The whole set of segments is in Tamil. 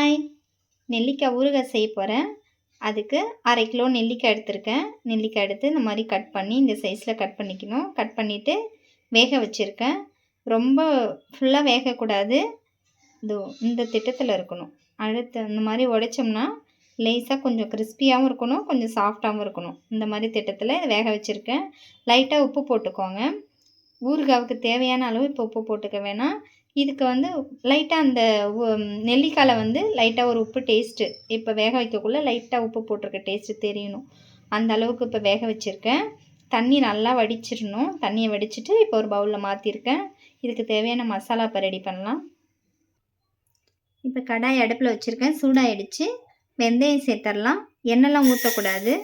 ஹாய் நெல்லிக்காய் ஊறுகாய் செய்ய போகிறேன் அதுக்கு அரை கிலோ நெல்லிக்காய் எடுத்திருக்கேன். நெல்லிக்காய் எடுத்து இந்த மாதிரி கட் பண்ணி இந்த சைஸில் கட் பண்ணிக்கணும். கட் பண்ணிவிட்டு வேக வச்சுருக்கேன். ரொம்ப ஃபுல்லாக வேகக்கூடாது. இது இந்த திட்டத்தில் இருக்கணும். அடுத்து இந்த மாதிரி உடைச்சோம்னா லேஸாக கொஞ்சம் கிறிஸ்பியாகவும் இருக்கணும். கொஞ்சம் சாஃப்டாகவும் இருக்கணும். இந்த மாதிரி திட்டத்தில் வேக வச்சுருக்கேன். லைட்டாக உப்பு போட்டுக்கோங்க. ஊறுகாவுக்கு தேவையான அளவு இப்போ உப்பு போட்டுக்க வேணாம். இதுக்கு வந்து லைட்டாக அந்த நெல்லிக்காயில் வந்து லைட்டாக ஒரு உப்பு டேஸ்ட்டு இப்போ வேக வைக்கக்குள்ளே லைட்டாக உப்பு போட்டிருக்க டேஸ்ட்டு தெரியணும். அந்த அளவுக்கு இப்போ வேக வச்சுருக்கேன். தண்ணி நல்லா வடிச்சிடணும். தண்ணியை வடிச்சிட்டு இப்போ ஒரு பவுலில் மாற்றிருக்கேன் இதுக்கு தேவையான மசாலா இப்போ ரெடி பண்ணலாம். இப்போ கடாய் அடுப்பில் வச்சுருக்கேன். சூடாகிடுச்சு வெந்தயம் சேர்த்துடலாம் எண்ணெய்லாம் ஊற்றக்கூடாது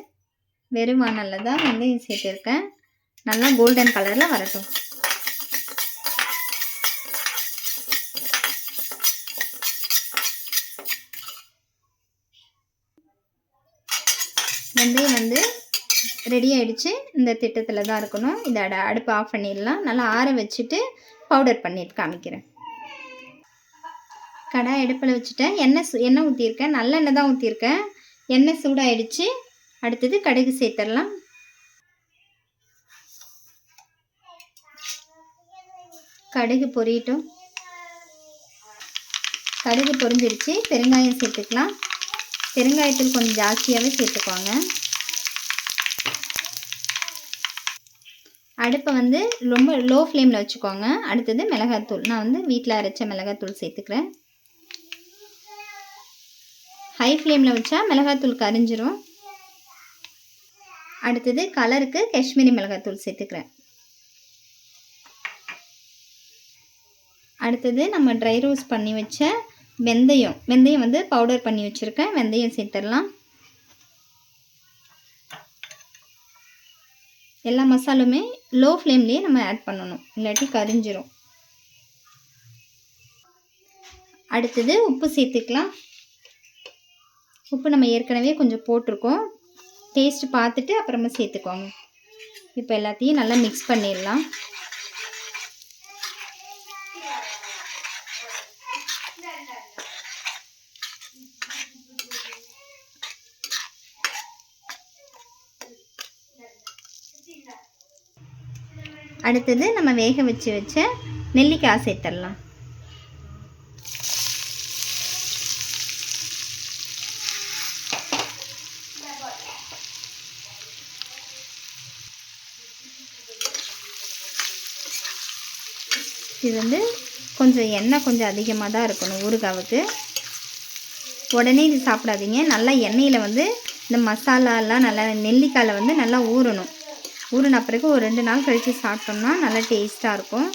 வெறும் வானலில் தான் வெந்தயம் சேர்த்துருக்கேன். நல்லா கோல்டன் கலரில் வரட்டும். வெந்தயம் வந்து ரெடி ஆகிடுச்சு இந்த திட்டத்தில் தான் இருக்கணும். இதை அட அடுப்பு ஆஃப் பண்ணிடலாம். நல்லா ஆற வச்சுட்டு பவுடர் பண்ணிட்டு காமிக்கிறேன். கடாய் அடுப்பில் வச்சுட்டேன். எண்ணெய் சு எண்ணெய் ஊற்றிருக்கேன் நல்லெண்ணெய் தான் ஊற்றிருக்கேன் எண்ணெய் சூடாகிடுச்சு அடுத்தது கடுகு சேர்த்துடலாம். கடுகு பொரியட்டும். கடுகு பொரிஞ்சிருச்சு. பெருங்காயம் சேர்த்துக்கலாம். பெருங்காயத்தூள் கொஞ்சம் ஜாஸ்தியாகவே சேர்த்துக்கோங்க. அடுப்பை வந்து ரொம்ப லோ ஃப்ளேமில் வச்சுக்கோங்க. அடுத்தது மிளகாத்தூள். நான் வந்து வீட்டில் அரைச்ச மிளகாத்தூள் சேர்த்துக்கிறேன். ஹை ஃப்ளேமில் வச்சா மிளகாத்தூள் கரிஞ்சிரும். அடுத்தது கலருக்கு காஷ்மீரி மிளகாத்தூள் சேர்த்துக்கிறேன். அடுத்தது நம்ம ட்ரை ரோஸ்ட் பண்ணி வச்ச வெந்தயம். வெந்தயம் வந்து பவுடர் பண்ணி வச்சுருக்கேன். வெந்தயம் சேர்த்துடலாம். எல்லா மசாலுமே லோ ஃப்ளேம்லேயே நம்ம ஆட் பண்ணணும். இல்லாட்டி கரிஞ்சிரும். அடுத்தது உப்பு சேர்த்துக்கலாம். உப்பு நம்ம ஏற்கனவே கொஞ்சம் போட்டிருக்கோம். டேஸ்ட்டு பார்த்துட்டு அப்புறமா சேர்த்துக்கோங்க. இப்போ எல்லாத்தையும் நல்லா மிக்ஸ் பண்ணிடலாம். அடுத்தது நம்ம வேக வச்சு வச்ச நெல்லிக்காய் சேர்த்துடலாம் இது வந்து கொஞ்சம் எண்ணெய் கொஞ்சம் அதிகமாக தான் இருக்கணும் ஊறுகாவுக்கு. உடனே இது சாப்பிடாதீங்க. நல்லா எண்ணெயில் வந்து இந்த மசாலாலாம் நல்லா நெல்லிக்காயில் வந்து நல்லா ஊறணும். ஊறின பிறகு ஒரு ரெண்டு நாள் கழித்து சாப்பிட்டோம்னா நல்லா டேஸ்ட்டாக இருக்கும்.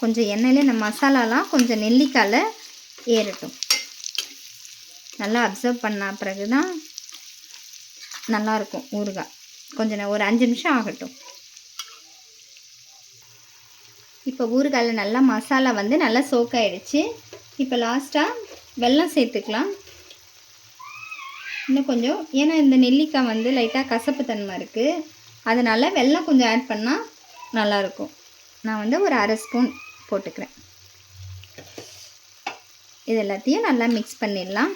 கொஞ்சம் எண்ணெயில் இந்த மசாலாலாம் கொஞ்சம் நெல்லிக்காயில் ஏறட்டும். நல்லா அப்சர்வ் பண்ண பிறகு தான் நல்லாயிருக்கும் ஊறுகாய். கொஞ்சம் ஒரு அஞ்சு நிமிஷம் ஆகட்டும். இப்போ ஊறுகாயில் நல்லா மசாலா வந்து நல்லா சோக்காயிடுச்சு இப்போ லாஸ்ட்டாக வெல்லம் சேர்த்துக்கலாம். இன்னும் கொஞ்சம் ஏன்னா இந்த நெல்லிக்காய் வந்து லைட்டாக கசப்பு தன்மை இருக்குது அதனால் வெல்லம் கொஞ்சம் ஆட் பண்ணால் நல்லாயிருக்கும் நான் வந்து ஒரு அரை ஸ்பூன் போட்டுக்கிறேன். இது எல்லாத்தையும் நல்லா மிக்ஸ் பண்ணிடலாம்.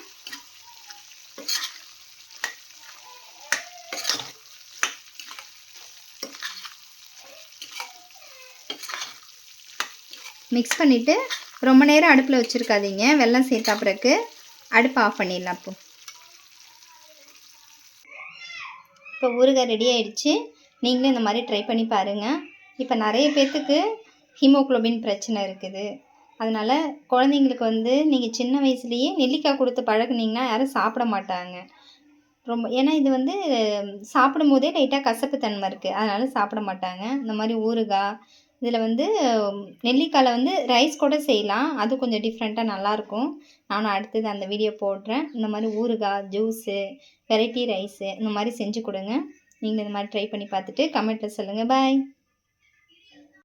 மிக்ஸ் பண்ணிவிட்டு ரொம்ப நேரம் அடுப்பில் வச்சுருக்காதீங்க. வெள்ளம் சேர்த்தா பிறகு அடுப்பை ஆஃப் பண்ணிடலாம் அப்போ. இப்போ ஊறுகாய் ரெடி ஆகிடுச்சு நீங்களும் இந்த மாதிரி ட்ரை பண்ணி பாருங்கள் இப்போ நிறைய பேர்த்துக்கு ஹீமோக்ளோபின் பிரச்சனை இருக்குது. அதனால் குழந்தைங்களுக்கு வந்து நீங்கள் சின்ன வயசுலேயே நெல்லிக்காய் கொடுத்து பழகுனீங்கன்னா யாரும் சாப்பிட மாட்டாங்க. ரொம்ப ஏன்னா இது வந்து சாப்பிடும் போதே லைட்டாக கசப்பு தன்மை இருக்குது அதனால் சாப்பிட மாட்டாங்க. இந்த மாதிரி ஊறுகாய் இதில் வந்து நெல்லிக்காயில் வந்து ரைஸ் கூட செய்யலாம். அது கொஞ்சம் டிஃப்ரெண்ட்டாக நல்லாயிருக்கும் நானும் அடுத்தது அந்த வீடியோ போடுறேன். இந்த மாதிரி ஊறுகாய் ஜூஸு வெரைட்டி ரைஸு இந்த மாதிரி செஞ்சு கொடுங்க. நீங்கள் இந்த மாதிரி ட்ரை பண்ணி பார்த்துட்டு கமெண்ட்டில் சொல்லுங்கள் பாய்